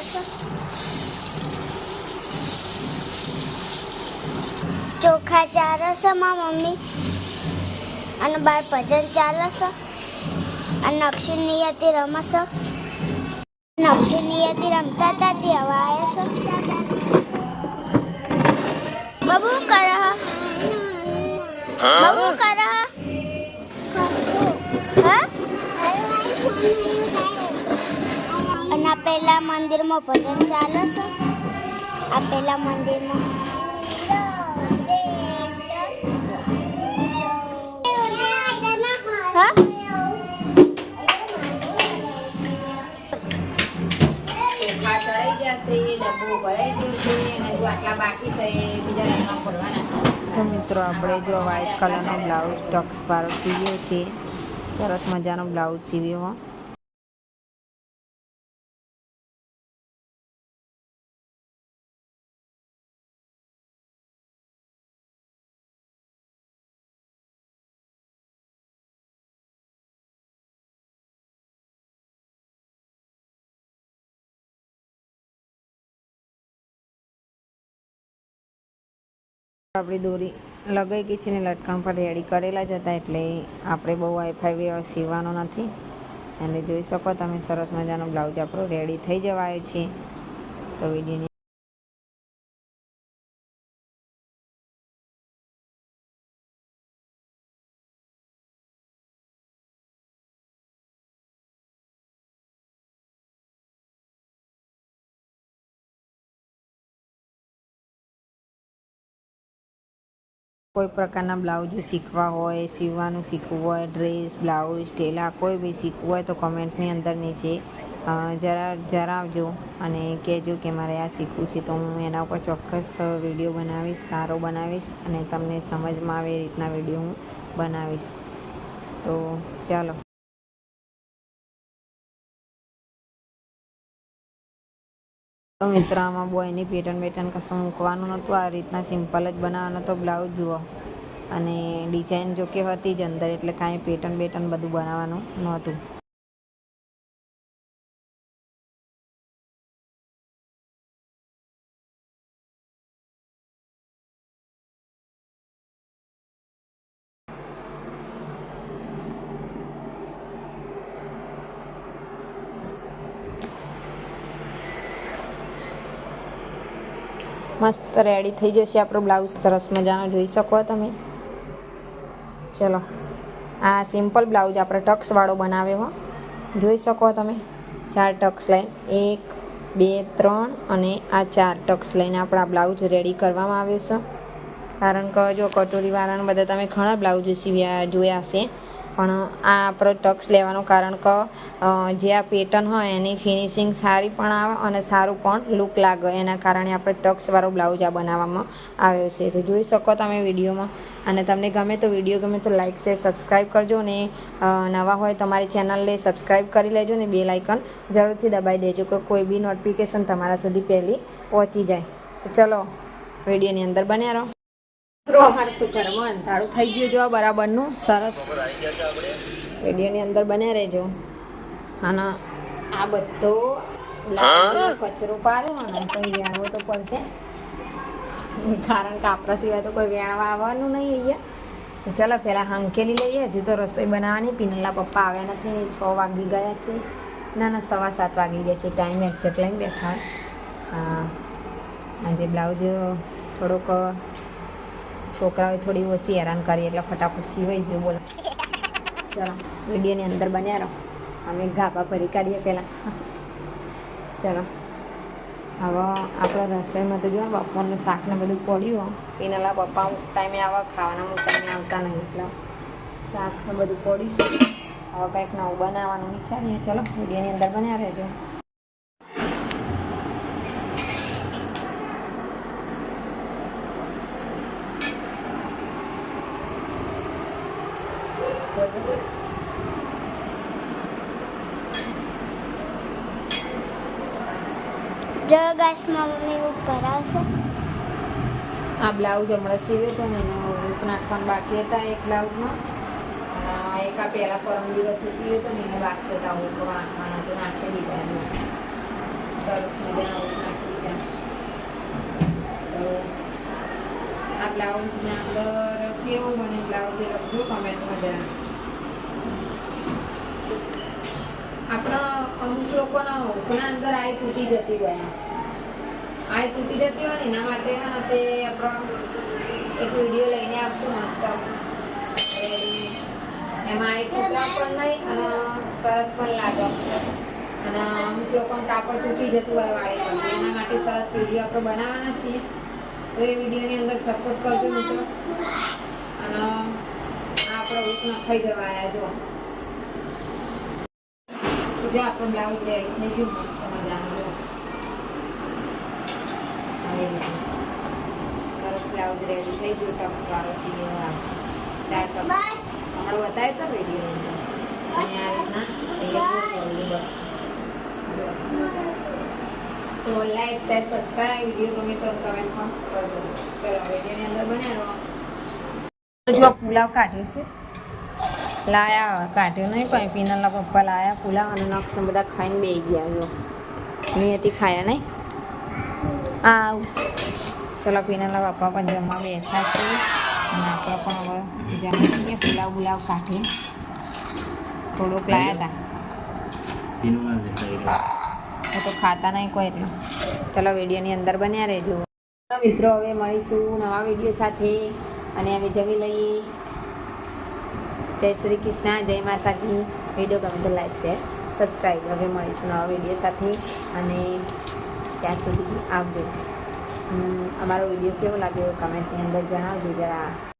છે ચોખા ચાલે છે, મારા મમ્મી? અને બાર ભજન ચાલે છે? અને નક્ષી નિયતિ રમે છે? અને નિયતિ રમતા હતા તે હવે આવ્યા છે? પેલા મંદિરમાં ભજન ચાલે છે? આ પેલા મંદિરમાં. હા? ચોખા ચડાઈ જશે ડબ્બો ભરાઈ જશે અને જો આટલા બાકી છે બીજા લાઈનમાં ભરવાના છે. તો મિત્રો આપણે જો વ્હાઈટ કલરનો બ્લાઉઝ ટક્સ વાળો સીવ્યો છે. સરસ મજાનો બ્લાઉઝ સીવ્યો આપણી દોરી લગાઈ ગઈ છે ને લટકણ પર રેડી કરેલા જ હતા એટલે આપણે બહુ વ્યવસ્થિત સીવવાનો નથી. અને જોઈ શકો તમે સરસ મજાનો બ્લાઉઝ આપણો રેડી થઈ જવાયો છે. તો વિડીયોની કોઈ પ્રકારના બ્લાઉઝ શીખવા હોય, સીવવાનું શીખવું હોય, ડ્રેસ, બ્લાઉઝ, ટેલા, કોઈ બી શીખવું હોય તો કોમેન્ટની અંદર નીચે જરા, જણાવજો અને કહેજો કે મારે આ શીખવું છે તો હું એના ઉપર ચોક્કસ વીડિયો બનાવીશ, સારો બનાવીશ અને તમને સમજમાં આવે એ રીતના વીડિયો હું બનાવીશ. તો ચાલો. તો મિત્ર, આમાં બોયની પેટર્ન બેટર્ન કશું મૂકવાનું નહોતું. આ રીતના સિમ્પલ જ બનાવવાનો હતો બ્લાઉઝ, જુઓ. અને ડિઝાઇન જો કે હતી જ અંદર, એટલે કાંઈ પેટર્ન બેટર્ન બધું બનાવવાનું નહોતું. મસ્ત રેડી થઈ જશે આપણો બ્લાઉઝ સરસ મજાનો જોઈ શકો તમે. ચલો. આ સિમ્પલ બ્લાઉઝ આપણે ટક્સવાળો બનાવ્યો હો. જોઈ શકો તમે? ચાર ટક્સ લાઈન એક, બે, ત્રણ અને આ ચાર ટક્સ લઈને આપણા બ્લાઉઝ રેડી કરવામાં આવ્યો છે. કારણ કે જો કટોરીવાળાને બધા તમે ઘણા બ્લાઉઝ સીવ્યા જોયા હશે. પણ આ ટક્સ લેવાનું કારણ કે જે આ પેટર્ન હોય એની ફિનિશિંગ સારી પણ આવે અને સારું પણ લુક લાગે. એના કારણે આપણે ટક્સવાળો બ્લાઉઝ આ બનાવવામાં આવ્યો છે. તો જોઈ શકો તમે વિડીયોમાં. અને તમને ગમે તો વીડિયો ગમે તો લાઇક શેર સબસ્ક્રાઈબ કરજો ને નવા હોય તમારી ચેનલને સબસ્ક્રાઈબ કરી લેજો ને બે લાઇકન જરૂરથી દબાઈ દેજો કે કોઈ બી નોટિફિકેશન તમારા સુધી પહેલી પહોંચી જાય. તો ચલો, વિડીયોની અંદર બન્યા રહો. અમારે તો ઘરમાં અંધારું થઈ ગયું જો બરાબરનું. સરસ. વિડીયોની અંદર બને રહેજો. અને આ બધો કચરો પાડ્યો અને તો વેણવો તો પડશે. કારણ કે આપણા સિવાય તો કોઈ વેણવા આવવાનું નહીં અહીંયા. ચાલો પહેલાં હંકેલી લઈએ. હજુ તો રસોઈ બનાવવાની. પિનલા પપ્પા આવ્યા નથી ને છ વાગી ગયા છે. ના ના સવા સાત વાગી ગયા છે. ટાઈમ એક્ઝેક્ટ લઈને બેઠા આજે બ્લાઉઝ થોડોક છોકરાઓએ થોડી ઓછી હેરાન કરી એટલે ફટાફટ સિવાઈ ગયું બોલો. ચાલો, વિડીયોની અંદર બન્યા રહો. અમે ગાભા ભરી કાઢીએ પહેલાં. ચાલો. હવે આપણે રસોઈમાં તો જો બપોરનું શાક ને બધું પડ્યું પીનાલા પપ્પા અમુક ટાઈમે આવા, ખાવાના અમુક ટાઈમે આવતા નહીં, એટલે શાક ને બધું પડ્યું છે. હવે કંઈક નવું બનાવવાનું વિચારીએ. ચલો, વિડીયોની અંદર બન્યા રહેજો. જો ગાસમાં મમ્મી ઉપર આવશે આ બ્લાઉઝ હમણાં સીવ્યો તો ને એનો રૂપ નાખવાનું બાકી હતા એક બ્લાઉઝમાં. એક આ પહેલાં પરમ દિવસે સીવ્યો તો ને એને બાકી હતા હું નાખવાના તો નાખી દીધા એમ. સરસ મજાના તો આ બ્લાઉઝના અંદર કેવું મને બ્લાઉઝ લખજો કમેન્ટમાં જરા અમુક ઘણા અંદર આઈ તૂટી જતી હોય. આઈ તૂટી જતી હોય ને એના માટે તે આપણો એક વીડિયો લઈને આપશું મસ્ત. એમાં આઈ તૂટવા પણ નહીં, અને સરસ પણ લાગે. અને અમુક લોકોને કાપડ તૂટી જતું હોય વાળે એના માટે સરસ વીડિયો આપણે બનાવવાના છીએ. તો એ વિડીયોની અંદર સપોર્ટ કરજો મિત્રો. અને આપણો ઉચ નખાઈ જવા આવ્યા જો. જો આપણો બ્લાઉઝ રેડી થઈ ગયું મસ્ત મજાનું. સરસ બ્લાઉઝ રેડી થઈ ગયું ટક્સ વાળો સીવો આ ચાર ટક્સ હમણાં બતાવ્યો તો વીડિયો અને આ રીતના બસ તો લાઈક શેર સબસ્ક્રાઈબ વીડિયો ગમે તો કમેન્ટ પણ કરજો ચલો વિડીયોની અંદર બનાવો જો પુલાવ કાઢ્યો છે લાયા, કાઢ્યો નહીં પણ પીનલના પપ્પા લાયા, પુલાવ અને નક્ષને બધા ખાઈને બે ગયા જો. નિયતિ ખાયા નહીં. આવ. ચલો, પીનલના પપ્પા પણ જમવા બેઠા છે. અને પણ હવે જમી લઈએ, પુલાવ બુલાવ કાઢીએ. થોડોક લાયા હતા તો ખાતા નહીં કોઈ એટલે. ચલો, વિડીયોની અંદર બન્યા રહેજો. મિત્રો, હવે મળીશું નવા વીડિયો સાથે. અને હવે જમી લઈએ. જય શ્રી કૃષ્ણ, જય માતાજી. વીડિયો ગમે તો લાઈક, શેર સબસ્ક્રાઈબ હવે મળીશું નવા વીડિયો સાથે. અને ત્યાં સુધી આવજો. અમારો વીડિયો કેવો લાગ્યો? કમેન્ટની અંદર જણાવજો જરા.